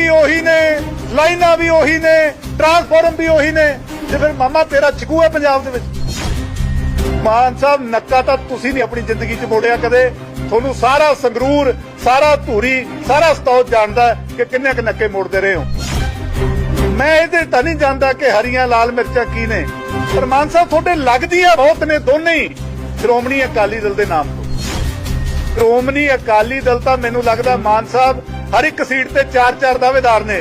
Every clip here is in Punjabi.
ਵੀ ਉਹੀ ਨੇ, ਲਾਈਨਾਂ ਵੀ ਉਹੀ ਨੇ ਟਰਾਂਸਫਾਰਮ ਵੀ ਉਹੀ ਨੇ, ਤੇ ਫਿਰ ਮਾਮਾ ਤੇਰਾ ਚਿਕੂ ਹੈ ਪੰਜਾਬ ਦੇ ਵਿੱਚ। ਮਾਨ ਸਾਹਿਬ, ਨੱਕਾ ਤਾਂ ਤੁਸੀਂ ਨਹੀਂ ਆਪਣੀ ਜ਼ਿੰਦਗੀ 'ਚ ਮੋੜਿਆ ਕਦੇ। ਤੁਹਾਨੂੰ ਸਾਰਾ ਸੰਗਰੂਰ, ਸਾਰਾ ਧੂਰੀ, ਸਾਰਾ ਸਤੌਜ ਜਾਣਦਾ ਕਿ ਕਿੰਨੇ ਕੁ ਨੱਕੇ ਮੋੜਦੇ ਰਹੇ ਹੋ। ਮੈਂ ਇਹਦੇ ਤਾਂ ਨਹੀਂ ਜਾਣਦਾ ਕਿ ਹਰੀਆਂ, ਲਾਲ ਮਿਰਚਾਂ ਕੀ ਨੇ। ਪਰ ਮਾਨ ਸਾਹਿਬ, ਤੁਹਾਡੇ ਲੱਗਦੀ ਆ ਬਹੁਤ ਨੇ ਦੋਨੇ। ਹੀ ਸ਼੍ਰੋਮਣੀ ਅਕਾਲੀ ਦਲ ਦੇ ਨਾਮ ਤੋਂ। ਸ਼੍ਰੋਮਣੀ ਅਕਾਲੀ ਦਲ ਤਾਂ ਮੈਨੂੰ ਲੱਗਦਾ ਮਾਨ ਸਾਹਿਬ ਹਰ ਇੱਕ ਸੀਟ ਤੇ ਚਾਰ ਚਾਰ ਦਾਅਵੇਦਾਰ ਨੇ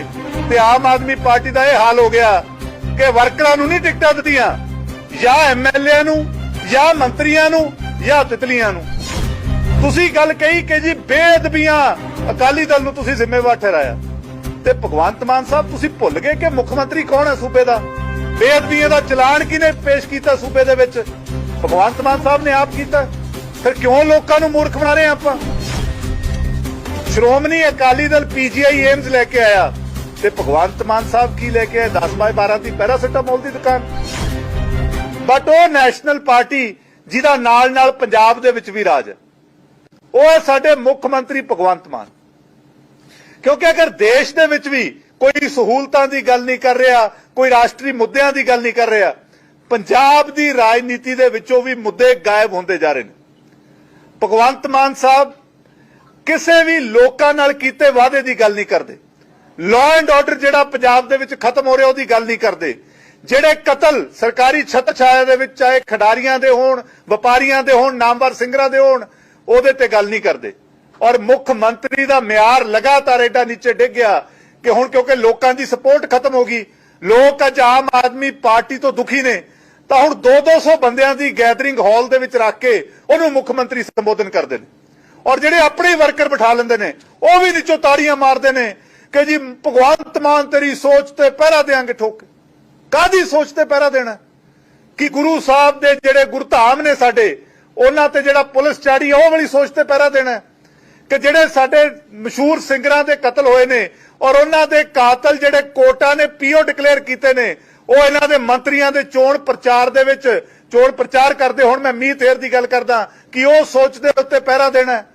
ਤੇ ਆਮ ਆਦਮੀ ਪਾਰਟੀ ਦਾ ਇਹ ਹਾਲ ਹੋ ਗਿਆ ਕਿ ਵਰਕਰਾਂ ਨੂੰ ਨਹੀਂ ਟਿਕਟਾਂ ਦਿੱਤੀਆਂ, ਜਾਂ ਐਮਐਲਏ ਨੂੰ, ਜਾਂ ਮੰਤਰੀਆਂ ਨੂੰ, ਜਾਂ ਤਿਤਲੀਆਂ ਨੂੰ। ਤੁਸੀਂ ਗੱਲ ਕਹੀ ਕਿ ਜੀ ਬੇਅਦਬੀਆਂ ਅਕਾਲੀ ਦਲ ਨੂੰ ਤੁਸੀਂ ਜ਼ਿੰਮੇਵਾਰ ਠਹਿਰਾਇਆ। ਤੇ ਭਗਵੰਤ ਮਾਨ ਸਾਹਿਬ, ਤੁਸੀਂ ਭੁੱਲ ਗਏ ਕਿ ਮੁੱਖ ਮੰਤਰੀ ਕੌਣ ਹੈ ਸੂਬੇ ਦਾ? ਬੇਅਦਬੀਆਂ ਦਾ ਚਲਾਨ ਕਿਹਨੇ ਪੇਸ਼ ਕੀਤਾ ਸੂਬੇ ਦੇ ਵਿੱਚ? ਭਗਵੰਤ ਮਾਨ ਸਾਹਿਬ ਨੇ ਆਪ ਕੀਤਾ। ਫਿਰ ਕਿਉਂ ਲੋਕਾਂ ਨੂੰ ਮੂਰਖ ਬਣਾ ਰਹੇ ਆ ਆਪਾਂ? ਸ਼੍ਰੋਮਣੀ ਅਕਾਲੀ ਦਲ ਪੀਜੀਆਈ ਏਮਸ ਲੈ ਕੇ ਆਇਆ ਤੇ ਭਗਵੰਤ ਮਾਨ ਸਾਹਿਬ ਕੀ ਲੈ ਕੇ ਆਏ? 10 ਬਾਏ 12 ਦੀ ਪੈਰਾਸੀਟਾਮੋਲ ਦੀ ਦੁਕਾਨ। ਬਟ ਉਹ ਨੈਸ਼ਨਲ ਪਾਰਟੀ ਜਿਹਦਾ ਨਾਲ ਨਾਲ ਪੰਜਾਬ ਦੇ ਵਿੱਚ ਵੀ ਰਾਜ ਹੈ। ਉਹ ਹੈ ਸਾਡੇ ਮੁੱਖ ਮੰਤਰੀ ਭਗਵੰਤ ਮਾਨ। ਕਿਉਂਕਿ ਅਗਰ ਦੇਸ਼ ਦੇ ਵਿੱਚ ਵੀ ਕੋਈ ਸਹੂਲਤਾਂ ਦੀ ਗੱਲ ਨਹੀਂ ਕਰ ਰਿਹਾ, ਕੋਈ ਰਾਸ਼ਟਰੀ ਮੁੱਦਿਆਂ ਦੀ ਗੱਲ ਨਹੀਂ ਕਰ ਰਿਹਾ, ਪੰਜਾਬ ਦੀ ਰਾਜਨੀਤੀ ਦੇ ਵਿੱਚੋਂ ਵੀ ਮੁੱਦੇ ਗਾਇਬ ਹੁੰਦੇ ਜਾ ਰਹੇ ਨੇ। ਭਗਵੰਤ ਮਾਨ ਸਾਹਿਬ ਕਿਸੇ ਵੀ ਲੋਕਾਂ ਨਾਲ ਕੀਤੇ ਵਾਅਦੇ ਦੀ ਗੱਲ ਨਹੀਂ ਕਰਦੇ। ਲਾਅ ਐਂਡ ਆਰਡਰ ਜਿਹੜਾ ਪੰਜਾਬ ਦੇ ਵਿੱਚ ਖਤਮ ਹੋ ਰਿਹਾ, ਉਹਦੀ ਗੱਲ ਨਹੀਂ ਕਰਦੇ। ਜਿਹੜੇ ਕਤਲ ਸਰਕਾਰੀ ਛੱਤ ਛਾਇਆ ਦੇ ਵਿੱਚ, ਚਾਹੇ ਖਿਡਾਰੀਆਂ ਦੇ ਹੋਣ, ਵਪਾਰੀਆਂ ਦੇ ਹੋਣ, ਨਾਮਵਰ ਸਿੰਗਰਾਂ ਦੇ ਹੋਣ, ਉਹਦੇ ਤੇ ਗੱਲ ਨਹੀਂ ਕਰਦੇ। ਔਰ ਮੁੱਖ ਮੰਤਰੀ ਦਾ ਮਿਆਰ ਲਗਾਤਾਰ ਏਡਾ ਨੀਚੇ ਡਿੱਗ ਗਿਆ ਕਿ ਹੁਣ ਕਿਉਂਕਿ ਲੋਕਾਂ ਦੀ ਸਪੋਰਟ ਖਤਮ ਹੋ ਗਈ, ਲੋਕ ਅੱਜ ਆਮ ਆਦਮੀ ਪਾਰਟੀ ਤੋਂ ਦੁਖੀ ਨੇ, ਤਾਂ ਹੁਣ 2-200 ਬੰਦਿਆਂ ਦੀ ਗੈਦਰਿੰਗ ਹਾਲ ਦੇ ਵਿੱਚ ਰੱਖ ਕੇ ਉਹਨੂੰ ਮੁੱਖ ਮੰਤਰੀ ਸੰਬੋਧਨ ਕਰਦੇ ਨੇ। ਔਰ ਜਿਹੜੇ ਆਪਣੇ ਵਰਕਰ ਬਿਠਾ ਲੈਂਦੇ ਨੇ, ਉਹ ਵੀ ਨੀਚੋਂ ਤਾੜੀਆਂ ਮਾਰਦੇ ਨੇ ਕਿ ਜੀ, ਭਗਵੰਤ ਮਾਨ ਤੇਰੀ ਸੋਚ ਤੇ ਪਹਿਰਾ ਦੇਾਂਗੇ ਠੋਕ। ਕਾਦੀ ਸੋਚ ਤੇ ਪਹਿਰਾ ਦੇਣਾ? ਕਿ ਗੁਰੂ ਸਾਹਿਬ ਦੇ ਜਿਹੜੇ ਗੁਰਧਾਮ ਨੇ ਸਾਡੇ, ਉਹਨਾਂ ਤੇ ਜਿਹੜਾ ਪੁਲਿਸ ਚਾੜੀ ਉਹ ਵਾਲੀ ਸੋਚ ਤੇ ਪਹਿਰਾ ਦੇਣਾ ਕਿ ਜਿਹੜੇ ਸਾਡੇ ਮਸ਼ਹੂਰ ਸਿੰਗਰਾਂ ਦੇ ਕਤਲ ਹੋਏ ਨੇ, ਔਰ ਉਹਨਾਂ ਦੇ ਕਾਤਲ ਜਿਹੜੇ ਕੋਟਾ ਨੇ ਪੀਓ ਡਿਕਲੇਅਰ ਕੀਤੇ ਨੇ, ਉਹ ਇਹਨਾਂ ਦੇ ਮੰਤਰੀਆਂ ਦੇ ਚੋਣ ਪ੍ਰਚਾਰ ਦੇ ਵਿੱਚ ਚੋਣ ਪ੍ਰਚਾਰ ਕਰਦੇ ਹੁਣ, ਮੈਂ ਮੀਂਹ ਤੇਰ ਦੀ ਗੱਲ ਕਰਦਾ, ਕਿ ਉਹ ਸੋਚ ਦੇ ਉੱਤੇ ਪਹਿਰਾ ਦੇਣਾ ਹੈ।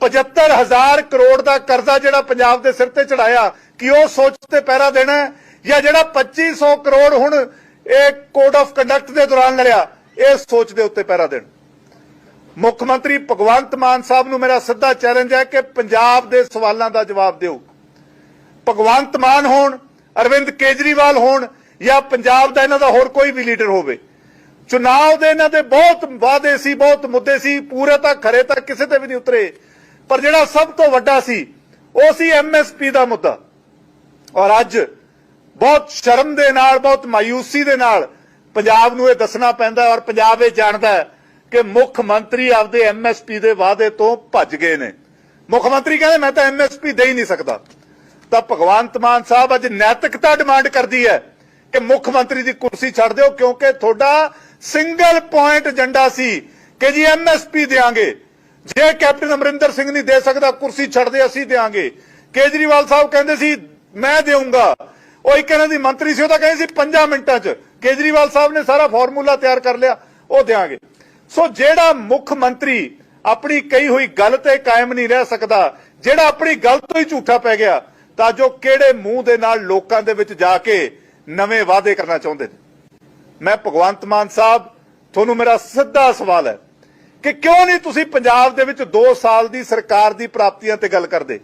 75000 ਕਰੋੜ ਦਾ ਕਰਜ਼ਾ ਜਿਹੜਾ ਪੰਜਾਬ ਦੇ ਸਿਰ ਤੇ ਚੜਾਇਆ, ਕਿ ਉਹ ਸੋਚ ਪਹਿਰਾ ਦੇਣਾ ਜਾਂ ਜਿਹੜਾ 2500 ਕਰੋੜ ਹੁਣ ਇਹ ਕੋਡ ਆਫ ਕੰਡਕਟ ਦੇ ਦੌਰਾਨ ਲੜਿਆ, ਇਹ ਸੋਚ ਦੇ ਉੱਤੇ ਪਹਿਰਾ ਦੇਣ। ਮੁੱਖ ਮੰਤਰੀ ਭਗਵੰਤ ਮਾਨ ਸਾਹਿਬ ਨੂੰ ਮੇਰਾ ਸਿੱਧਾ ਚੈਲੰਜ ਹੈ ਕਿ ਪੰਜਾਬ ਦੇ ਸਵਾਲਾਂ ਦਾ ਜਵਾਬ ਦਿਓ। ਭਗਵੰਤ ਮਾਨ ਹੋਣ, ਅਰਵਿੰਦ ਕੇਜਰੀਵਾਲ ਹੋਣ, ਜਾਂ ਪੰਜਾਬ ਦਾ ਇਹਨਾਂ ਦਾ ਹੋਰ ਕੋਈ ਵੀ ਲੀਡਰ ਹੋਵੇ। ਚੁਣਾਵ ਦੇ ਇਹਨਾਂ ਦੇ ਬਹੁਤ ਵਾਅਦੇ ਸੀ, ਬਹੁਤ ਮੁੱਦੇ ਸੀ, ਪੂਰੇ ਤਾਂ ਖਰੇ ਤਾਂ ਕਿਸੇ ਤੇ ਵੀ ਨਹੀਂ ਉਤਰੇ। ਪਰ ਜਿਹੜਾ ਸਭ ਤੋਂ ਵੱਡਾ ਸੀ, ਉਹ ਸੀ ਐਮਐਸਪੀ ਦਾ ਮੁੱਦਾ। ਔਰ ਅੱਜ ਬਹੁਤ ਸ਼ਰਮ ਦੇ ਨਾਲ, ਬਹੁਤ ਮਾਇੂਸੀ ਦੇ ਨਾਲ ਪੰਜਾਬ ਨੂੰ ਇਹ ਦੱਸਣਾ ਪੈਂਦਾ ਔਰ ਪੰਜਾਬ ਇਹ ਜਾਣਦਾ ਕਿ ਮੁੱਖ ਮੰਤਰੀ ਆਪਦੇ ਐਮਐਸਪੀ ਦੇ ਵਾਅਦੇ ਤੋਂ ਭੱਜ ਗਏ ਨੇ। ਮੁੱਖ ਮੰਤਰੀ ਕਹਿੰਦੇ, ਮੈਂ ਤਾਂ ਐਮਐਸਪੀ ਦੇ ਹੀ ਨਹੀਂ ਸਕਦਾ। ਤਾਂ ਭਗਵੰਤ ਮਾਨ ਸਾਹਿਬ ਅੱਜ ਨੈਤਿਕਤਾ ਡਿਮਾਂਡ ਕਰਦੀ ਹੈ ਕਿ ਮੁੱਖ ਮੰਤਰੀ ਦੀ ਕੁਰਸੀ ਛੱਡ ਦਿਓ, ਕਿਉਂਕਿ ਤੁਹਾਡਾ ਸਿੰਗਲ ਪੁਆਇੰਟ ਏਜੰਡਾ ਸੀ ਕਿ ਜੀ ਐਮਐਸਪੀ ਦੇਾਂਗੇ ਜੇ ਕੈਪਟਨ ਅਮਰਿੰਦਰ ਸਿੰਘ ਨਹੀਂ ਦੇ ਸਕਦਾ, ਕੁਰਸੀ ਛੱਡ ਦੇ ਅਸੀਂ ਦੇਾਂਗੇ ਕੇਜਰੀਵਾਲ ਸਾਹਿਬ ਕਹਿੰਦੇ ਸੀ, ਮੈਂ ਦੇਵਾਂਗਾ ਉਹ ਇੱਕ ਇਹਨਾਂ ਦੀ ਮੰਤਰੀ ਸੀ, ਉਹ ਤਾਂ ਕਹਿੰਦੇ ਸੀ 5 ਮਿੰਟਾਂ 'ਚ। ਕੇਜਰੀਵਾਲ ਸਾਹਿਬ ਨੇ ਸਾਰਾ ਫਾਰਮੂਲਾ ਤਿਆਰ ਕਰ ਲਿਆ, ਉਹ ਦੇਾਂਗੇ ਸੋ ਜਿਹੜਾ ਮੁੱਖ ਮੰਤਰੀ ਆਪਣੀ ਕਹੀ ਹੋਈ ਗੱਲ ਤੇ ਕਾਇਮ ਨਹੀਂ ਰਹਿ ਸਕਦਾ, ਜਿਹੜਾ ਆਪਣੀ ਗੱਲ ਤੋਂ ਹੀ ਝੂਠਾ ਪੈ ਗਿਆ, ਤਾਂ ਜੋ ਕਿਹੜੇ ਮੂੰਹ ਦੇ ਨਾਲ ਲੋਕਾਂ ਦੇ ਵਿੱਚ ਜਾ ਕੇ ਨਵੇਂ ਵਾਅਦੇ ਕਰਨਾ ਚਾਹੁੰਦੇ ਨੇ। ਮੈਂ ਭਗਵੰਤ ਮਾਨ ਸਾਹਿਬ, ਤੁਹਾਨੂੰ ਮੇਰਾ ਸਿੱਧਾ ਸਵਾਲ ਹੈ ਕਿ ਕਿਉਂ ਨਹੀਂ ਤੁਸੀਂ ਪੰਜਾਬ ਦੇ ਵਿੱਚ 2 ਸਾਲ ਦੀ ਸਰਕਾਰ ਦੀ ਪ੍ਰਾਪਤੀਆਂ ਤੇ ਗੱਲ ਕਰਦੇ?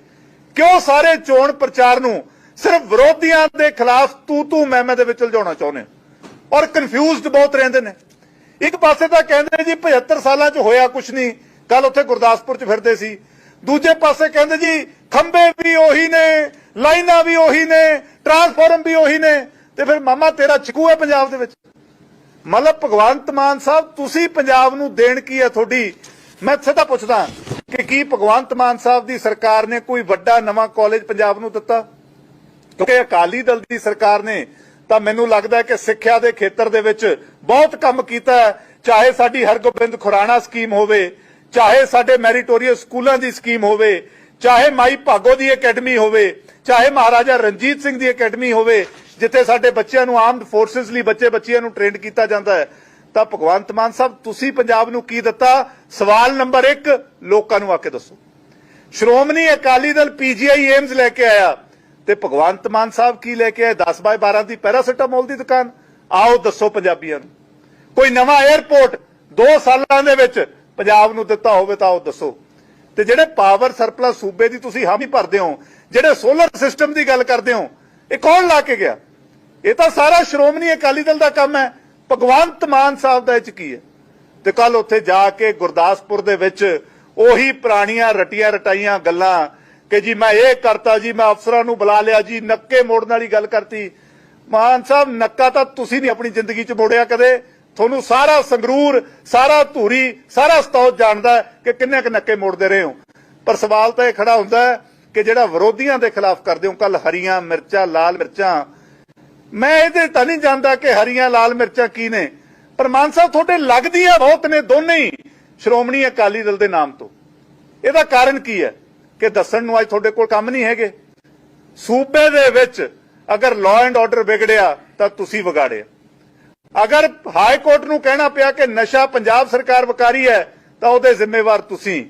ਕਿਉਂ ਸਾਰੇ ਚੋਣ ਪ੍ਰਚਾਰ ਨੂੰ ਸਿਰਫ ਵਿਰੋਧੀਆਂ ਦੇ ਖਿਲਾਫ ਤੂ ਤੂ ਮੈਂ ਮੈਂ ਦੇ ਵਿੱਚ ਉਲਝਾਉਣਾ ਚਾਹੁੰਦੇ ਹੋ? ਔਰ ਕਨਫਿਊਜ਼ਡ ਬਹੁਤ ਰਹਿੰਦੇ ਨੇ। ਇੱਕ ਪਾਸੇ ਤਾਂ ਕਹਿੰਦੇ ਜੀ 75 ਸਾਲਾਂ 'ਚ ਹੋਇਆ ਕੁਝ ਨਹੀਂ ਕੱਲ ਉੱਥੇ ਗੁਰਦਾਸਪੁਰ 'ਚ ਫਿਰਦੇ ਸੀ। ਦੂਜੇ ਪਾਸੇ ਕਹਿੰਦੇ ਜੀ ਖੰਬੇ ਵੀ ਉਹੀ ਨੇ, ਲਾਈਨਾਂ ਵੀ ਉਹੀ ਨੇ, ਟਰਾਂਸਫਾਰਮ ਵੀ ਉਹੀ ਨੇ, ਤੇ ਫਿਰ ਮਾਮਾ ਤੇਰਾ ਚਿਕੂ ਹੈ ਪੰਜਾਬ ਦੇ ਵਿੱਚ? ਮਤਲਬ ਭਗਵੰਤ ਮਾਨ ਸਾਹਿਬ, ਤੁਸੀਂ ਪੰਜਾਬ ਨੂੰ ਦੇਣ ਕੀ ਹੈ ਤੁਹਾਡੀ? ਮੈਂ ਸਿੱਧਾ ਪੁੱਛਦਾ ਕਿ ਕੀ ਭਗਵੰਤ ਮਾਨ ਸਾਹਿਬ ਦੀ ਸਰਕਾਰ ਨੇ ਕੋਈ ਵੱਡਾ ਨਵਾਂ ਕਾਲਜ ਪੰਜਾਬ ਨੂੰ ਦਿੱਤਾ? ਕਿਉਂਕਿ ਅਕਾਲੀ ਦਲ ਦੀ ਸਰਕਾਰ ਨੇ ਤਾਂ ਮੈਨੂੰ ਲੱਗਦਾ ਕਿ ਸਿੱਖਿਆ ਦੇ ਖੇਤਰ ਦੇ ਵਿੱਚ ਬਹੁਤ ਕੰਮ ਕੀਤਾ ਚਾਹੇ ਸਾਡੀ ਹਰਗੋਬਿੰਦ ਖੁਰਾਣਾ ਸਕੀਮ ਹੋਵੇ, ਚਾਹੇ ਸਾਡੇ ਮੈਰੀਟੋਰੀਅਸ ਸਕੂਲਾਂ ਦੀ ਸਕੀਮ ਹੋਵੇ, ਚਾਹੇ ਮਾਈ ਭਾਗੋ ਦੀ ਅਕੈਡਮੀ ਹੋਵੇ, ਚਾਹੇ ਮਹਾਰਾਜਾ ਰਣਜੀਤ ਸਿੰਘ ਦੀ ਅਕੈਡਮੀ ਹੋਵੇ ਜਿੱਥੇ ਸਾਡੇ ਬੱਚਿਆਂ ਨੂੰ ਆਰਮਡ ਫੋਰਸਸ ਲਈ ਬੱਚੇ ਬੱਚਿਆਂ ਨੂੰ ਟ੍ਰੇਨਡ ਕੀਤਾ ਜਾਂਦਾ ਹੈ, ਤਾਂ ਭਗਵੰਤ ਮਾਨ ਸਾਹਿਬ, ਤੁਸੀਂ ਪੰਜਾਬ ਨੂੰ ਕੀ ਦਿੱਤਾ? ਸਵਾਲ ਨੰਬਰ 1 ਲੋਕਾਂ ਨੂੰ ਆ ਕੇ ਦੱਸੋ। ਸ਼੍ਰੋਮਣੀ ਅਕਾਲੀ ਦਲ ਪੀਜੀਆਈ ਏਮਸ ਲੈ ਕੇ ਆਇਆ, ਤੇ ਭਗਵੰਤ ਮਾਨ ਸਾਹਿਬ ਕੀ ਲੈ ਕੇ ਆਏ? 10 ਬਾਏ 12 ਦੀ ਪੈਰਾਸੀਟਾਮੋਲ ਦੀ ਦੁਕਾਨ। ਆਓ ਦੱਸੋ ਪੰਜਾਬੀਆਂ ਨੂੰ। ਕੋਈ ਨਵਾਂ 에ਅਰਪੋਰਟ 2 ਸਾਲਾਂ ਦੇ ਵਿੱਚ ਪੰਜਾਬ ਨੂੰ ਦਿੱਤਾ ਹੋਵੇ ਤਾਂ ਉਹ ਦੱਸੋ। ਤੇ ਜਿਹੜੇ ਪਾਵਰ ਸਰਪਲਸ ਸੂਬੇ ਦੀ ਤੁਸੀਂ ਹਾਮੀ ਭਰਦੇ ਹੋ, ਜਿਹੜੇ ਸੋਲਰ ਸਿਸਟਮ ਦੀ ਗੱਲ ਕਰਦੇ ਹੋ, ਇਹ ਕੌਣ ਲਾ ਕੇ ਗਿਆ? ਇਹ ਤਾਂ ਸਾਰਾ ਸ਼੍ਰੋਮਣੀ ਅਕਾਲੀ ਦਲ ਦਾ ਕੰਮ ਹੈ। ਭਗਵੰਤ ਮਾਨ ਸਾਹਿਬ ਦਾ ਇਹ ਚ ਕੀ ਹੈ? ਤੇ ਕੱਲ ਉੱਥੇ ਜਾ ਕੇ ਗੁਰਦਾਸਪੁਰ ਦੇ ਵਿੱਚ ਉਹੀ ਪੁਰਾਣੀਆਂ ਰਟੀਆਂ ਰਟਾਈਆਂ ਗੱਲਾਂ ਕਿ ਜੀ ਮੈਂ ਇਹ ਕਰਤਾ ਜੀ, ਮੈਂ ਅਫਸਰਾਂ ਨੂੰ ਬੁਲਾ ਲਿਆ ਜੀ, ਨੱਕੇ ਮੋੜਨ ਵਾਲੀ ਗੱਲ ਕਰਤੀ। ਮਾਨ ਸਾਹਿਬ, ਨੱਕਾ ਤਾਂ ਤੁਸੀਂ ਨਹੀਂ ਆਪਣੀ ਜ਼ਿੰਦਗੀ 'ਚ ਮੋੜਿਆ ਕਦੇ। ਤੁਹਾਨੂੰ ਸਾਰਾ ਸੰਗਰੂਰ, ਸਾਰਾ ਧੂਰੀ, ਸਾਰਾ ਸਤੌਜ ਜਾਣਦਾ ਕਿ ਕਿੰਨੇ ਕੁ ਨੱਕੇ ਮੋੜਦੇ ਰਹੇ ਹੋ। ਪਰ ਸਵਾਲ ਤਾਂ ਇਹ ਖੜਾ ਹੁੰਦਾ ਕਿ ਜਿਹੜਾ ਵਿਰੋਧੀਆਂ ਦੇ ਖਿਲਾਫ ਕਰਦੇ ਹੋ ਕੱਲ ਹਰੀਆਂ ਮਿਰਚਾਂ, ਲਾਲ ਮਿਰਚਾਂ ਮੈਂ ਇਹਦੇ ਤਾਂ ਨਹੀਂ ਜਾਣਦਾ ਕਿ ਹਰੀਆਂ ਲਾਲ ਮਿਰਚਾਂ ਕੀ ਨੇ। ਪਰ ਮਾਨ ਸਾਹਿਬ, ਤੁਹਾਡੇ ਲੱਗਦੀਆਂ ਬਹੁਤ ਨੇ ਦੋਨੇ ਹੀ ਸ਼੍ਰੋਮਣੀ ਅਕਾਲੀ ਦਲ ਦੇ ਨਾਮ ਤੋਂ। ਇਹਦਾ ਕਾਰਨ ਕੀ ਹੈ ਕਿ ਦੱਸਣ ਨੂੰ ਅੱਜ ਤੁਹਾਡੇ ਕੋਲ ਕੰਮ ਨਹੀਂ ਹੈਗੇ? ਸੂਬੇ ਦੇ ਵਿੱਚ ਅਗਰ ਲਾਅ ਐਂਡ ਆਰਡਰ ਵਿਗੜਿਆ, ਤਾਂ ਤੁਸੀਂ ਵਿਗਾੜਿਆ। ਅਗਰ ਹਾਈ ਕੋਰਟ ਨੂੰ ਕਹਿਣਾ ਪਿਆ ਕਿ ਨਸ਼ਾ ਪੰਜਾਬ ਸਰਕਾਰ ਵਕਾਰੀ ਹੈ, ਤਾਂ ਉਹਦੇ ਜ਼ਿੰਮੇਵਾਰ ਤੁਸੀਂ।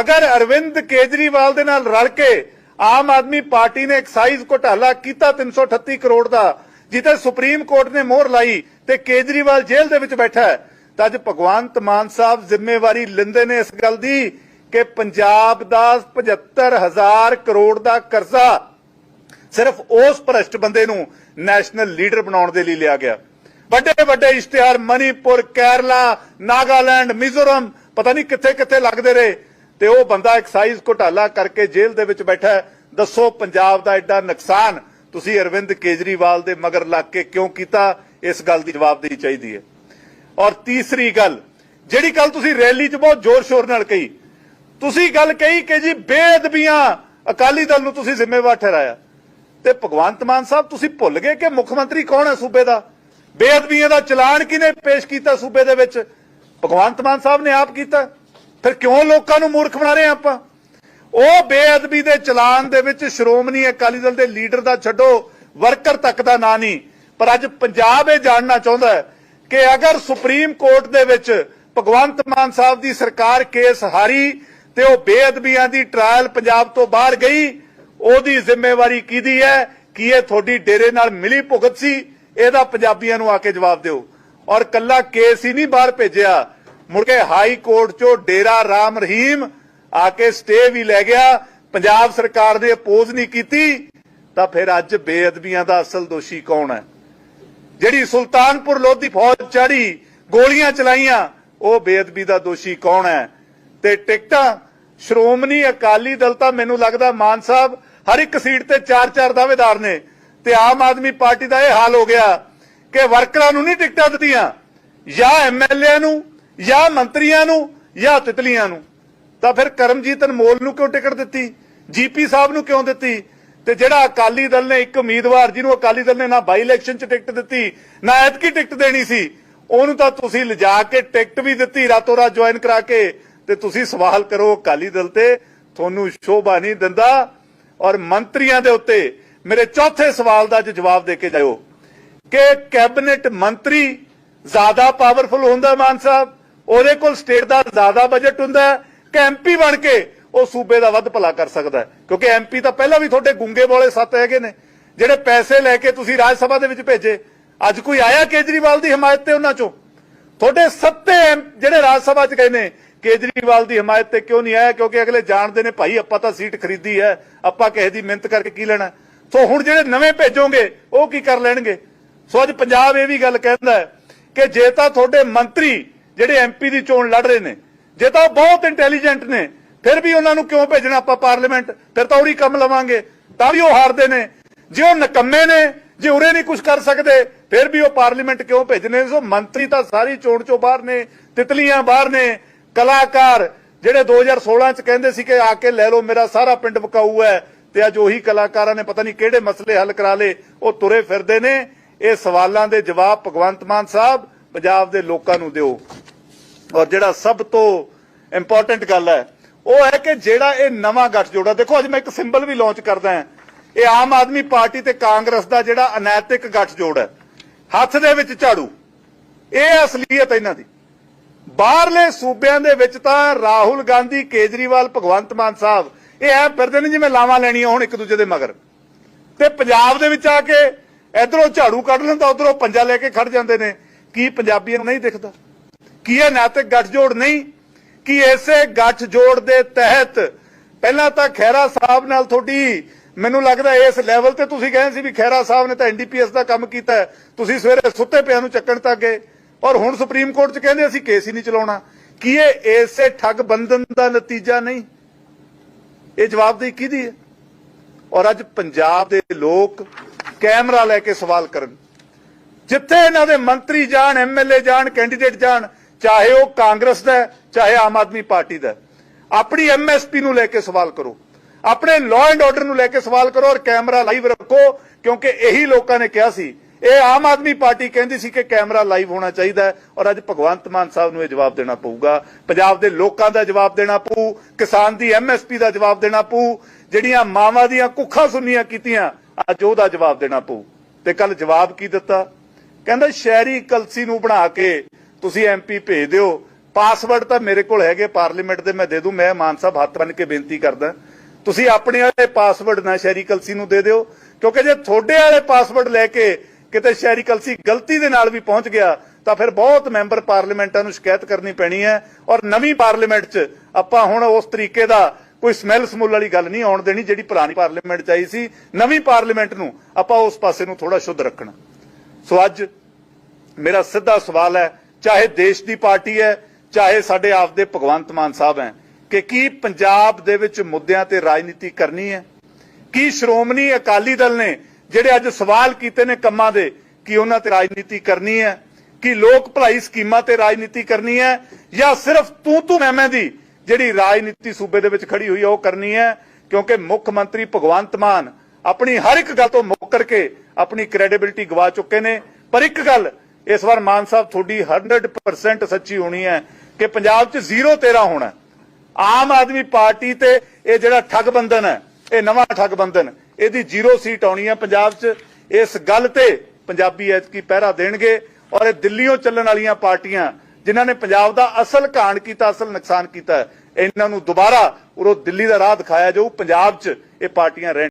ਅਗਰ ਅਰਵਿੰਦ ਕੇਜਰੀਵਾਲ ਦੇ ਨਾਲ ਰਲ ਕੇ ਆਮ ਆਦਮੀ ਪਾਰਟੀ ਨੇ ਐਕਸਾਈਜ਼ ਘੁਟਾਲਾ ਕੀਤਾ 338 ਕਰੋੜ ਦਾ ਜਿੱਤੇ ਸੁਪਰੀਮ ਕੋਰਟ ਨੇ ਮੋਹਰ ਲਾਈ ਤੇ ਕੇਜਰੀਵਾਲ ਜੇਲ੍ਹ ਦੇ ਵਿੱਚ ਬੈਠਾ ਹੈ। ਤਾਂ ਅੱਜ ਭਗਵੰਤ ਮਾਨ ਸਾਹਿਬ ਜ਼ਿੰਮੇਵਾਰੀ ਲੈਂਦੇ ਨੇ ਇਸ ਗੱਲ ਦੀ ਕਿ ਪੰਜਾਬ ਦਾ 75000 ਕਰੋੜ ਦਾ ਕਰਜ਼ਾ ਸਿਰਫ ਉਸ ਭ੍ਰਸ਼ਟ ਬੰਦੇ ਨੂੰ ਨੈਸ਼ਨਲ ਲੀਡਰ ਬਣਾਉਣ ਦੇ ਲਈ ਲਿਆ ਗਿਆ। ਵੱਡੇ ਵੱਡੇ ਇਸ਼ਤਿਹਾਰ ਮਨੀਪੁਰ, ਕੇਰਲਾ, ਨਾਗਾਲੈਂਡ, ਮਿਜ਼ੋਰਮ, ਪਤਾ ਨਹੀਂ ਕਿੱਥੇ ਕਿੱਥੇ ਲੱਗਦੇ ਰਹੇ। ਤੇ ਉਹ ਬੰਦਾ ਐਕਸਾਈਜ਼ ਘੁਟਾਲਾ ਕਰਕੇ ਜੇਲ੍ਹ ਦੇ ਵਿੱਚ ਬੈਠਾ ਹੈ। ਦੱਸੋ ਪੰਜਾਬ ਦਾ ਐਡਾ ਨੁਕਸਾਨ ਤੁਸੀਂ ਅਰਵਿੰਦ ਕੇਜਰੀਵਾਲ ਦੇ ਮਗਰ ਲੱਗ ਕੇ ਕਿਉਂ ਕੀਤਾ? ਇਸ ਗੱਲ ਦੀ ਜਵਾਬਦੇਹੀ ਚਾਹੀਦੀ ਹੈ। ਔਰ ਤੀਸਰੀ ਗੱਲ, ਜਿਹੜੀ ਗੱਲ ਤੁਸੀਂ ਰੈਲੀ 'ਚ ਬਹੁਤ ਜ਼ੋਰ-ਸ਼ੋਰ ਨਾਲ ਕਹੀ, ਤੁਸੀਂ ਗੱਲ ਕਹੀ ਕਿ ਜੀ ਬੇਅਦਬੀਆਂ ਅਕਾਲੀ ਦਲ ਨੂੰ ਤੁਸੀਂ ਜ਼ਿੰਮੇਵਾਰ ਠਹਿਰਾਇਆ। ਤੇ ਭਗਵੰਤ ਮਾਨ ਸਾਹਿਬ, ਤੁਸੀਂ ਭੁੱਲ ਗਏ ਕਿ ਮੁੱਖ ਮੰਤਰੀ ਕੌਣ ਹੈ ਸੂਬੇ ਦਾ? ਬੇਅਦਬੀਆਂ ਦਾ ਚਲਾਨ ਕਿਹਨੇ ਪੇਸ਼ ਕੀਤਾ ਸੂਬੇ ਦੇ ਵਿੱਚ? ਭਗਵੰਤ ਮਾਨ ਸਾਹਿਬ ਨੇ ਆਪ ਕੀਤਾ। ਫਿਰ ਕਿਉਂ ਲੋਕਾਂ ਨੂੰ ਮੂਰਖ ਬਣਾ ਰਹੇ ਆ ਆਪਾਂ? ਉਹ ਬੇਅਦਬੀ ਦੇ ਚਲਾਨ ਦੇ ਵਿੱਚ ਸ਼੍ਰੋਮਣੀ ਅਕਾਲੀ ਦਲ ਦੇ ਲੀਡਰ ਦਾ ਛੱਡੋ, ਵਰਕਰ ਤੱਕ ਦਾ ਨਾਂ ਨਹੀਂ। ਪਰ ਅੱਜ ਪੰਜਾਬ ਇਹ ਜਾਣਨਾ ਚਾਹੁੰਦਾ ਹੈ ਕਿ ਅਗਰ ਸੁਪਰੀਮ ਕੋਰਟ ਦੇ ਵਿੱਚ ਭਗਵੰਤ ਮਾਨ ਸਾਹਿਬ ਦੀ ਸਰਕਾਰ ਕੇਸ ਹਾਰੀ ਤੇ ਉਹ ਬੇਅਦਬੀਆਂ ਦੀ ਟ੍ਰਾਇਲ ਪੰਜਾਬ ਤੋਂ ਬਾਹਰ ਗਈ, ਉਹਦੀ ਜ਼ਿੰਮੇਵਾਰੀ ਕਿਹਦੀ ਹੈ? ਕੀ ਇਹ ਤੁਹਾਡੀ ਡੇਰੇ ਨਾਲ ਮਿਲੀ ਭੁਗਤ ਸੀ? ਇਹਦਾ ਪੰਜਾਬੀਆਂ ਨੂੰ ਆ ਕੇ ਜਵਾਬ ਦਿਓ। ਔਰ ਕੱਲਾ ਕੇਸ ਹੀ ਨਹੀਂ ਬਾਹਰ ਭੇਜਿਆ। ਮੁੜ ਕੇ ਹਾਈ ਕੋਰਟ ਚੋਂ ਡੇਰਾ ਰਾਮ ਰਹੀਮ ਆ ਕੇ ਸਟੇ ਵੀ ਲੈ ਗਿਆ। ਪੰਜਾਬ ਸਰਕਾਰ ਨੇ ਅਪੋਜ਼ ਨਹੀਂ ਕੀਤੀ, ਤਾਂ ਫਿਰ ਅੱਜ ਬੇਅਦਬੀਆਂ ਦਾ ਅਸਲ ਦੋਸ਼ੀ ਕੌਣ ਹੈ? ਜਿਹੜੀ ਸੁਲਤਾਨਪੁਰ ਲੋਧੀ ਫੌਜ ਚੜੀ ਗੋਲੀਆਂ ਚਲਾਈਆਂ, ਉਹ ਬੇਅਦਬੀ ਦਾ ਦੋਸ਼ੀ ਕੌਣ ਹੈ? ਤੇ ਟਿਕਟਾਂ, ਸ਼੍ਰੋਮਣੀ ਅਕਾਲੀ ਦਲ ਤਾਂ ਮੈਨੂੰ ਲੱਗਦਾ ਮਾਨ ਸਾਹਿਬ ਹਰ ਇੱਕ ਸੀਟ ਤੇ ਚਾਰ ਚਾਰ ਦਾਅਵੇਦਾਰ ਨੇ, ਤੇ ਆਮ ਆਦਮੀ ਪਾਰਟੀ ਦਾ ਇਹ ਹਾਲ ਹੋ ਗਿਆ ਕਿ ਵਰਕਰਾਂ ਨੂੰ ਨਹੀਂ ਟਿਕਟਾਂ ਦਿੱਤੀਆਂ, ਜਾਂ ਐਮਐਲਏ ਨੂੰ ਜਾਂ ਮੰਤਰੀਆਂ ਨੂੰ ਜਾਂ ਤਿਤਲੀਆਂ ਨੂੰ। ਤਾਂ ਫਿਰ ਕਰਮਜੀਤ ਅਨਮੋਲ ਨੂੰ ਕਿਉਂ ਟਿਕਟ ਦਿੱਤੀ? ਜੀਪੀ ਸਾਹਿਬ ਨੂੰ ਕਿਉਂ ਦਿੱਤੀ? ਤੇ ਜਿਹੜਾ ਅਕਾਲੀ ਦਲ ਨੇ ਇੱਕ ਉਮੀਦਵਾਰ ਜਿਹਨੂੰ ਅਕਾਲੀ ਦਲ ਨੇ ਨਾ ਬਾਈ ਇਲੈਕਸ਼ਨ 'ਚ ਟਿਕਟ ਦਿੱਤੀ, ਨਾ ਐਤਕੀ ਟਿਕਟ ਦੇਣੀ ਸੀ, ਉਹਨੂੰ ਤਾਂ ਤੁਸੀਂ ਲਿਜਾ ਕੇ ਟਿਕਟ ਵੀ ਦਿੱਤੀ, ਰਾਤੋਂ ਰਾਤ ਜੁਆਇਨ ਕਰਾ ਕੇ। ਤੇ ਤੁਸੀਂ ਸਵਾਲ ਕਰੋ ਅਕਾਲੀ ਦਲ ਤੇ, ਤੁਹਾਨੂੰ ਸ਼ੋਭਾ ਨਹੀਂ ਦਿੰਦਾ। ਔਰ ਮੰਤਰੀਆਂ ਦੇ ਉੱਤੇ ਮੇਰੇ ਚੌਥੇ ਸਵਾਲ ਦਾ ਅੱਜ ਜਵਾਬ ਦੇ ਕੇ ਜਾਇਓ ਕਿ ਕੈਬਨਿਟ ਮੰਤਰੀ ਜ਼ਿਆਦਾ ਪਾਵਰਫੁਲ ਹੁੰਦਾ ਮਾਨ ਸਾਹਿਬ? ਉਹਦੇ ਕੋਲ ਸਟੇਟ ਦਾ ਜ਼ਿਆਦਾ ਬਜਟ ਹੁੰਦਾ ਹੈ ਕਿ ਐਮਪੀ ਬਣ ਕੇ ਉਹ ਸੂਬੇ ਦਾ ਵੱਧ ਭਲਾ ਕਰ ਸਕਦਾ ਹੈ। ਕਿਉਂਕਿ ਐਮਪੀ ਤਾਂ ਪਹਿਲਾਂ ਵੀ ਤੁਹਾਡੇ ਗੁੰਗੇ ਬੋਲੇ ਸੱਤ ਹੈਗੇ ਨੇ, ਜਿਹੜੇ ਪੈਸੇ ਲੈ ਕੇ ਤੁਸੀਂ ਰਾਜ ਸਭਾ ਦੇ ਵਿੱਚ ਭੇਜੇ। ਅੱਜ ਕੋਈ ਆਇਆ ਕੇਜਰੀਵਾਲ ਦੀ ਹਮਾਇਤ ਤੇ ਉਹਨਾਂ ਚੋਂ? ਤੁਹਾਡੇ ਸੱਤੇ ਜਿਹੜੇ ਰਾਜ ਸਭਾ ਚ ਗਏ ਨੇ, ਕੇਜਰੀਵਾਲ ਦੀ ਹਮਾਇਤ ਤੇ ਕਿਉਂ ਨਹੀਂ ਆਇਆ? ਕਿਉਂਕਿ ਅਗਲੇ ਜਾਣਦੇ ਨੇ, ਭਾਈ, ਆਪਾਂ ਤਾਂ ਸੀਟ ਖਰੀਦੀ ਹੈ, ਆਪਾਂ ਕਿਸੇ ਦੀ ਮਿਹਨਤ ਕਰਕੇ ਕੀ ਲੈਣਾ? ਸੋ ਹੁਣ ਜਿਹੜੇ ਨਵੇਂ ਭੇਜੋਗੇ, ਉਹ ਕੀ ਕਰ ਲੈਣਗੇ? ਸੋ ਅੱਜ ਪੰਜਾਬ ਇਹ ਵੀ ਗੱਲ ਕਹਿੰਦਾ ਕਿ ਜੇ ਤਾਂ ਤੁਹਾਡੇ ਮੰਤਰੀ ਜਿਹੜੇ ਐਮਪੀ ਦੀ ਚੋਣ ਲੜ ਰਹੇ ਨੇ। ਜੇ ਤਾਂ ਉਹ ਬਹੁਤ ਇੰਟੈਲੀਜੈਂਟ ਨੇ, ਫਿਰ ਵੀ ਉਹਨਾਂ ਨੂੰ ਕਿਉਂ ਭੇਜਣਾ ਆਪਾਂ ਪਾਰਲੀਮੈਂਟ ਫਿਰ ਤਾਂ ਉਹੀ ਕੰਮ ਲਵਾਂਗੇ, ਤਾਂ ਵੀ ਉਹ ਹਾਰਦੇ ਨੇ। ਜੇ ਉਹ ਨਕੰਮੇ ਨੇ, ਜੇ ਉਰੇ ਨਹੀਂ ਕੁਝ ਕਰ ਸਕਦੇ, ਫਿਰ ਵੀ ਉਹ ਪਾਰਲੀਮੈਂਟ ਕਿਉਂ ਭੇਜਣੇ ਸੋ ਮੰਤਰੀ ਤਾਂ ਸਾਰੀ ਚੋਣ ਚੋਂ ਬਾਹਰ ਨੇ, ਤਿਤਲੀਆਂ ਬਾਹਰ ਨੇ। ਕਲਾਕਾਰ ਜਿਹੜੇ 2016 ਚ ਕਹਿੰਦੇ ਸੀ ਕਿ ਆ ਕੇ ਲੈ ਲਓ, ਮੇਰਾ ਸਾਰਾ ਪਿੰਡ ਵਕਾਊ ਹੈ, ਤੇ ਅੱਜ ਉਹੀ ਕਲਾਕਾਰਾਂ ਨੇ ਪਤਾ ਨਹੀਂ ਕਿਹੜੇ ਮਸਲੇ ਹੱਲ ਕਰਾ ਲਏ, ਉਹ ਤੁਰੇ ਫਿਰਦੇ ਨੇ। ਇਹ ਸਵਾਲਾਂ ਦੇ ਜਵਾਬ ਭਗਵੰਤ ਮਾਨ ਸਾਹਿਬ ਪੰਜਾਬ ਦੇ ਲੋਕਾਂ ਨੂੰ ਦਿਓ। ਔਰ ਜਿਹੜਾ ਸਭ ਤੋਂ ਇੰਪੋਰਟੈਂਟ ਗੱਲ ਹੈ, ਉਹ ਹੈ ਕਿ ਜਿਹੜਾ ਇਹ ਨਵਾਂ ਗੱਠਜੋੜਾ ਦੇਖੋ ਅੱਜ ਮੈਂ ਇੱਕ ਸਿੰਬਲ ਵੀ ਲਾਂਚ ਕਰਦਾ ਹਾਂ। ਇਹ ਆਮ ਆਦਮੀ ਪਾਰਟੀ ਤੇ ਕਾਂਗਰਸ ਦਾ ਜਿਹੜਾ ਅਨੈਤਿਕ ਗੱਠਜੋੜ ਹੈ, ਹੱਥ ਦੇ ਵਿੱਚ ਝਾੜੂ। ਇਹ ਅਸਲੀਅਤ ਇਹਨਾਂ ਦੀ। ਬਾਹਰਲੇ ਸੂਬਿਆਂ ਦੇ ਵਿੱਚ ਤਾਂ ਰਾਹੁਲ ਗਾਂਧੀ, ਕੇਜਰੀਵਾਲ, ਭਗਵੰਤ ਮਾਨ ਸਾਹਿਬ, ਇਹ ਐ ਫਿਰਦੇ ਨੇ ਜਿਵੇਂ ਲਾਵਾਂ ਲੈਣੀਆਂ ਹੁਣ ਇੱਕ ਦੂਜੇ ਦੇ ਮਗਰ। ਤੇ ਪੰਜਾਬ ਦੇ ਵਿੱਚ ਆ ਕੇ ਇਧਰੋਂ ਝਾੜੂ ਕੱਢ ਲੈਂਦਾ ਉਧਰੋਂ ਪੰਜਾ ਲੈ ਕੇ ਖੜ ਜਾਂਦੇ ਨੇ। ਕੀ ਪੰਜਾਬੀਆਂ ਨੂੰ ਨਹੀਂ ਦਿਖਦਾ? ਕੀ ਇਹ ਨੈਤਿਕ ਗੱਠਜੋੜ ਨਹੀਂ? ਕਿ ਇਸੇ ਗੱਠਜੋੜ ਦੇ ਤਹਿਤ ਪਹਿਲਾਂ ਤਾਂ ਖੈਰਾ ਸਾਹਿਬ ਨਾਲ ਤੁਹਾਡੀ ਮੈਨੂੰ ਲੱਗਦਾ ਇਸ ਲੈਵਲ ਤੇ ਤੁਸੀਂ ਕਹਿੰਦੇ ਸੀ ਵੀ ਖੈਰਾ ਸਾਹਿਬ ਨੇ ਤਾਂ ਐਨਡੀਪੀਐਸ ਦਾ ਕੰਮ ਕੀਤਾ ਤੁਸੀਂ ਸਵੇਰੇ ਸੁੱਤੇ ਪਿਆਂ ਨੂੰ ਚੱਕਣ ਤੱਕ ਗਏ ਔਰ ਹੁਣ ਸੁਪਰੀਮ ਕੋਰਟ 'ਚ ਕਹਿੰਦੇ ਅਸੀਂ ਕੇਸ ਹੀ ਨਹੀਂ ਚਲਾਉਣਾ। ਕੀ ਇਹ ਇਸੇ ਠੱਗ ਬੰਧਨ ਦਾ ਨਤੀਜਾ ਨਹੀਂ? ਇਹ ਜਵਾਬਦੇਹੀ ਕਿਹਦੀ ਹੈ? ਔਰ ਅੱਜ ਪੰਜਾਬ ਦੇ ਲੋਕ ਕੈਮਰਾ ਲੈ ਕੇ ਸਵਾਲ ਕਰਨ। ਜਿੱਥੇ ਇਹਨਾਂ ਦੇ ਮੰਤਰੀ ਜਾਣ ਐਮਐਲਏ ਜਾਣ, ਕੈਂਡੀਡੇਟ ਜਾਣ, ਚਾਹੇ ਉਹ ਕਾਂਗਰਸ ਦਾ ਚਾਹੇ ਆਮ ਆਦਮੀ ਪਾਰਟੀ ਦਾ ਹੈ। ਆਪਣੀ ਐਮਐਸਪੀ ਨੂੰ ਲੈ ਕੇ ਸਵਾਲ ਕਰੋ। ਆਪਣੇ ਲਾਅ ਐਂਡ ਆਰਡਰ ਨੂੰ ਲੈ ਕੇ ਸਵਾਲ ਕਰੋ ਔਰ ਕੈਮਰਾ ਲਾਈਵ ਰੱਖੋ, ਕਿਉਂਕਿ ਇਹੀ ਲੋਕਾਂ ਨੇ ਕਿਹਾ ਸੀ। ਇਹ ਆਮ ਆਦਮੀ ਪਾਰਟੀ ਕਹਿੰਦੀ ਸੀ ਕਿ ਕੈਮਰਾ ਲਾਈਵ ਹੋਣਾ ਚਾਹੀਦਾ ਔਰ ਅੱਜ ਭਗਵੰਤ ਮਾਨ ਸਾਹਿਬ ਨੂੰ ਇਹ ਜਵਾਬ ਦੇਣਾ ਪਊਗਾ। ਪੰਜਾਬ ਦੇ ਲੋਕਾਂ ਦਾ ਜਵਾਬ ਦੇਣਾ ਪਊ, ਕਿਸਾਨ ਦੀ ਐਮਐਸਪੀ ਦਾ ਜਵਾਬ ਦੇਣਾ ਪਊ, ਜਿਹੜੀਆਂ ਮਾਵਾਂ ਦੀਆਂ ਕੁੱਖਾਂ ਸੁਨੀਆਂ ਕੀਤੀਆਂ, ਅੱਜ ਉਹਦਾ ਜਵਾਬ ਦੇਣਾ ਪਊ। ਤੇ ਕੱਲ ਜਵਾਬ ਕੀ ਦਿੱਤਾ? ਕਹਿੰਦਾ ਸ਼ਹਿਰੀ ਕਲਸੀ ਨੂੰ ਬਣਾ ਕੇ ਤੁਸੀਂ ਐਮਪੀ ਭੇਜ ਦਿਓ। ਪਾਸਵਰਡ ਤਾਂ ਮੇਰੇ ਕੋਲ ਹੈਗੇ ਪਾਰਲੀਮੈਂਟ ਦੇ ਮੈਂ ਦੇ ਦੂੰ, ਮੈਂ ਮਾਨ ਸਾਹਿਬ ਹੱਥ ਬੰਨ ਕੇ ਬੇਨਤੀ ਕਰਦਾ। ਤੁਸੀਂ ਆਪਣੇ ਵਾਲੇ ਪਾਸਵਰਡ ਨਾ ਸ਼ਹਿਰੀ ਕਲਸੀ ਨੂੰ ਦੇ ਦਿਓ, ਕਿਉਂਕਿ ਜੇ ਤੁਹਾਡੇ ਵਾਲੇ ਪਾਸਵਰਡ ਲੈ ਕੇ ਕਿਤੇ ਸ਼ਹਿਰੀ ਕਲਸੀ ਗਲਤੀ ਦੇ ਨਾਲ ਵੀ ਪਹੁੰਚ ਗਿਆ, ਤਾਂ ਫਿਰ ਬਹੁਤ ਮੈਂਬਰ ਪਾਰਲੀਮੈਂਟਾਂ ਨੂੰ ਸ਼ਿਕਾਇਤ ਕਰਨੀ ਪੈਣੀ ਹੈ ਔਰ ਨਵੀਂ ਪਾਰਲੀਮੈਂਟ 'ਚ ਆਪਾਂ ਹੁਣ ਉਸ ਤਰੀਕੇ ਦਾ ਕੋਈ ਸਮੈਲ ਸਮੂਲ ਵਾਲੀ ਗੱਲ ਨਹੀਂ ਆਉਣ ਦੇਣੀ ਜਿਹੜੀ ਪੁਰਾਣੀ ਪਾਰਲੀਮੈਂਟ 'ਚ ਆਈ ਸੀ। ਨਵੀਂ ਪਾਰਲੀਮੈਂਟ ਨੂੰ ਆਪਾਂ ਉਸ ਪਾਸੇ ਨੂੰ ਥੋੜਾ ਸ਼ੁੱਧ ਰੱਖਣਾ। ਸੋ ਅੱਜ ਮੇਰਾ ਸਿੱਧਾ ਸਵਾਲ ਹੈ, ਚਾਹੇ ਦੇਸ਼ ਦੀ ਪਾਰਟੀ ਹੈ, ਚਾਹੇ ਸਾਡੇ ਆਪ ਦੇ ਭਗਵੰਤ ਮਾਨ ਸਾਹਿਬ ਹੈ, ਕਿ ਕੀ ਪੰਜਾਬ ਦੇ ਵਿੱਚ ਮੁੱਦਿਆਂ ਤੇ ਰਾਜਨੀਤੀ ਕਰਨੀ ਹੈ? ਕੀ ਸ਼੍ਰੋਮਣੀ ਅਕਾਲੀ ਦਲ ਨੇ ਜਿਹੜੇ ਅੱਜ ਸਵਾਲ ਕੀਤੇ ਨੇ ਕੰਮਾਂ ਦੇ, ਕਿ ਉਹਨਾਂ ਤੇ ਰਾਜਨੀਤੀ ਕਰਨੀ ਹੈ? ਕਿ ਲੋਕ ਭਲਾਈ ਸਕੀਮਾਂ ਤੇ ਰਾਜਨੀਤੀ ਕਰਨੀ ਹੈ? ਜਾਂ ਸਿਰਫ ਤੂੰ ਤੂੰ ਮੈਂ ਮੈਂ ਦੀ ਜਿਹੜੀ ਰਾਜਨੀਤੀ ਸੂਬੇ ਦੇ ਵਿੱਚ ਖੜੀ ਹੋਈ ਹੈ, ਉਹ ਕਰਨੀ ਹੈ? ਕਿਉਂਕਿ ਮੁੱਖ ਮੰਤਰੀ ਭਗਵੰਤ ਮਾਨ ਆਪਣੀ ਹਰ ਇੱਕ ਗੱਲ ਤੋਂ ਮੁੱਕਰ ਕੇ ਆਪਣੀ ਕ੍ਰੈਡੀਬਿਲਟੀ ਗਵਾ ਚੁੱਕੇ ਨੇ। ਪਰ ਇੱਕ ਗੱਲ, ਇਸ ਵਾਰ ਮਾਨ ਸਾਹਿਬ ਤੁਹਾਡੀ 100% ਸੱਚੀ ਹੋਣੀ ਹੈ ਕਿ ਪੰਜਾਬ 'ਚ ਜ਼ੀਰੋ ਤੇਰਾ ਹੋਣਾ ਆਮ ਆਦਮੀ ਪਾਰਟੀ ਤੇ ਇਹ ਜਿਹੜਾ ਠੱਗ ਬੰਧਨ ਹੈ, ਇਹ ਨਵਾਂ ਠੱਗ ਬੰਧਨ ਇਹਦੀ ਜ਼ੀਰੋ ਸੀਟ ਆਉਣੀ ਹੈ ਪੰਜਾਬ 'ਚ। ਇਸ ਗੱਲ ਤੇ ਪੰਜਾਬੀ ਐਤਕੀ ਪਹਿਰਾ ਦੇਣਗੇ ਔਰ ਇਹ ਦਿੱਲੀੋਂ ਚੱਲਣ ਵਾਲੀਆਂ ਪਾਰਟੀਆਂ, ਜਿਨ੍ਹਾਂ ਨੇ ਪੰਜਾਬ ਦਾ ਅਸਲ ਘਾਣ ਕੀਤਾ, ਅਸਲ ਨੁਕਸਾਨ ਕੀਤਾ ਇਹਨਾਂ ਨੂੰ ਦੁਬਾਰਾ ਉਰੋਂ ਦਿੱਲੀ ਦਾ ਰਾਹ ਦਿਖਾਇਆ ਜਾਊ, ਪੰਜਾਬ 'ਚ ਇਹ ਪਾਰਟੀਆਂ ਰਹਿਣ